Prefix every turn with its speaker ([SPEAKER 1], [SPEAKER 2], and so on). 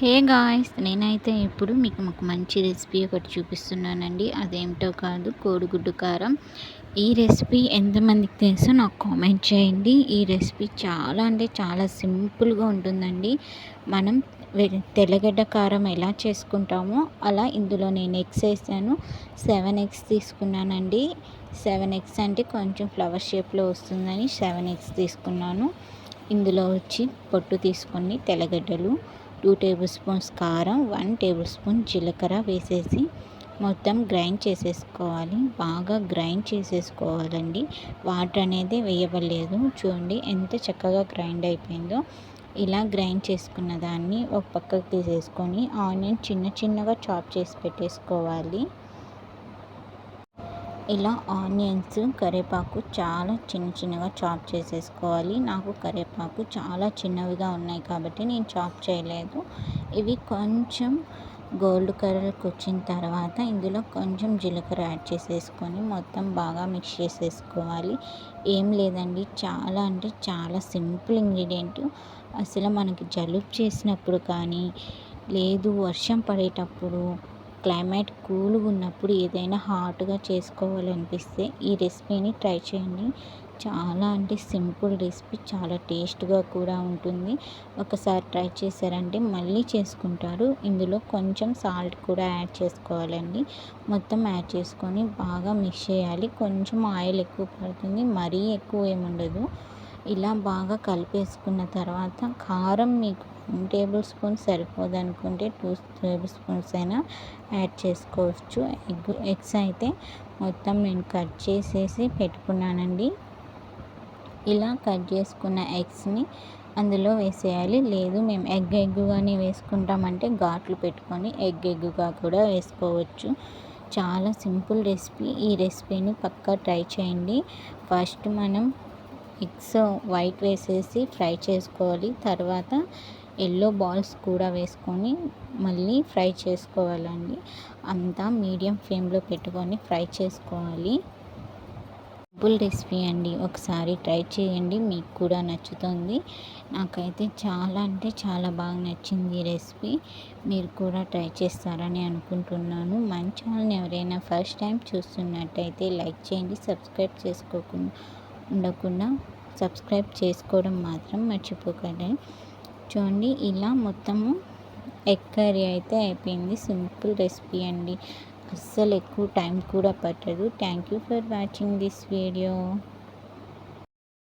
[SPEAKER 1] Hey guys నేనైతే ఇప్పుడు మీకు ఒక మంచి రెసిపీ ఒకటి చూపిస్తున్నానండి. అదేమిటో కాదు కోడిగుడ్డు కారం. ఈ రెసిపీ ఎంతమందికి తెలుసో నాకు కామెంట్ చేయండి. ఈ రెసిపీ చాలా అంటే చాలా సింపుల్గా ఉంటుందండి. మనం తెల్లగడ్డ కారం ఎలా చేసుకుంటామో అలా ఇందులో నేను ఎగ్స్ వేసాను. సెవెన్ ఎగ్స్ తీసుకున్నానండి. సెవెన్ ఎగ్స్ అంటే కొంచెం ఫ్లవర్ షేప్లో వస్తుందని సెవెన్ ఎగ్స్ తీసుకున్నాను. ఇందులో వచ్చి పొట్టు తీసుకొని తెల్లగడ్డలు టూ టేబుల్ స్పూన్స్ కారం వన్ టేబుల్ స్పూన్ జీలకర్ర వేసేసి మొత్తం గ్రైండ్ చేసేసుకోవాలి. బాగా గ్రైండ్ చేసేసుకోవాలండి. వాటర్ అనేది వేయవలేదు చూడండి ఎంత చక్కగా గ్రైండ్ అయిపోయిందో. ఇలా గ్రైండ్ చేసుకున్న దాన్ని ఒక పక్కకు తీసేసుకొని ఆనియన్ చిన్న చిన్నగా చాప్ చేసి పెట్టేసుకోవాలి. ఇలా ఆనియన్స్ కరివేపాకు చాలా చిన్న చిన్నగా చాప్ చేసేసుకోవాలి. నాకు కరివేపాకు చాలా చిన్నవిగా ఉన్నాయి కాబట్టి నేను చాప్ చేయలేదు. ఇవి కొంచెం గోల్డ్ కలర్కి వచ్చిన తర్వాత ఇందులో కొంచెం జీలకర్ర యాడ్ చేసేసుకొని మొత్తం బాగా మిక్స్ చేసేసుకోవాలి. ఏం లేదండి చాలా అంటే చాలా సింపుల్ ఇంగ్రీడియంట్. అసలు మనకి జలుబు చేసినప్పుడు కానీ లేదు వర్షం పడేటప్పుడు క్లైమేట్ కూల్గా ఉన్నప్పుడు ఏదైనా హాట్గా చేసుకోవాలనిపిస్తే ఈ రెసిపీని ట్రై చేయండి. చాలా అంటే సింపుల్ రెసిపీ చాలా టేస్ట్గా కూడా ఉంటుంది. ఒకసారి ట్రై చేశారంటే మళ్ళీ చేసుకుంటారు. ఇందులో కొంచెం సాల్ట్ కూడా యాడ్ చేసుకోవాలండి. మొత్తం యాడ్ చేసుకొని బాగా మిక్స్ చేయాలి. కొంచెం ఆయిల్ ఎక్కువ పడుతుంది మరీ ఎక్కువ ఏముండదు. ఇలా బాగా కలిపేసుకున్న తర్వాత కారం మీకు టేబుల్ స్పూన్ సరిపోదు అనుకుంటే టూ టేబుల్ స్పూన్స్ అయినా యాడ్ చేసుకోవచ్చు. ఎగ్ ఎగ్స్ అయితే మొత్తం నేను కట్ చేసేసి పెట్టుకున్నానండి. ఇలా కట్ చేసుకున్న ఎగ్స్ని అందులో వేసేయాలి. లేదు మేము ఎగ్ ఎగ్గుగానే వేసుకుంటామంటే ఘాట్లు పెట్టుకొని ఎగ్ ఎగ్గుగా కూడా వేసుకోవచ్చు. చాలా సింపుల్ రెసిపీ. ఈ రెసిపీని పక్కా ట్రై చేయండి. ఫస్ట్ మనం ఎగ్స్ వైట్ వేసేసి ఫ్రై చేసుకోవాలి. తర్వాత ఎల్లో బాల్స్ కూడా వేసుకొని మళ్ళీ ఫ్రై చేసుకోవాలండి. అంతా మీడియం ఫ్లేమ్లో పెట్టుకొని ఫ్రై చేసుకోవాలి. సింపుల్ రెసిపీ అండి. ఒకసారి ట్రై చేయండి. మీకు కూడా నచ్చుతుంది. నాకైతే చాలా అంటే చాలా బాగా నచ్చింది ఈ రెసిపీ. మీరు కూడా ట్రై చేస్తారని అనుకుంటున్నాను. మన ఛానల్ని ఎవరైనా ఫస్ట్ టైం చూస్తున్నట్టయితే లైక్ చేయండి. సబ్స్క్రైబ్ చేసుకోకుండా ఉండకుండా సబ్స్క్రైబ్ చేసుకోవడం మాత్రం మర్చిపోకండి. చూడండి ఇలా మొత్తము ఎగ్ కర్రీ అయితే అయిపోయింది సింపుల్ రెసిపీ అండి. అస్సలు ఎక్కువ టైం కూడా పట్టదు. Thank you for watching this video.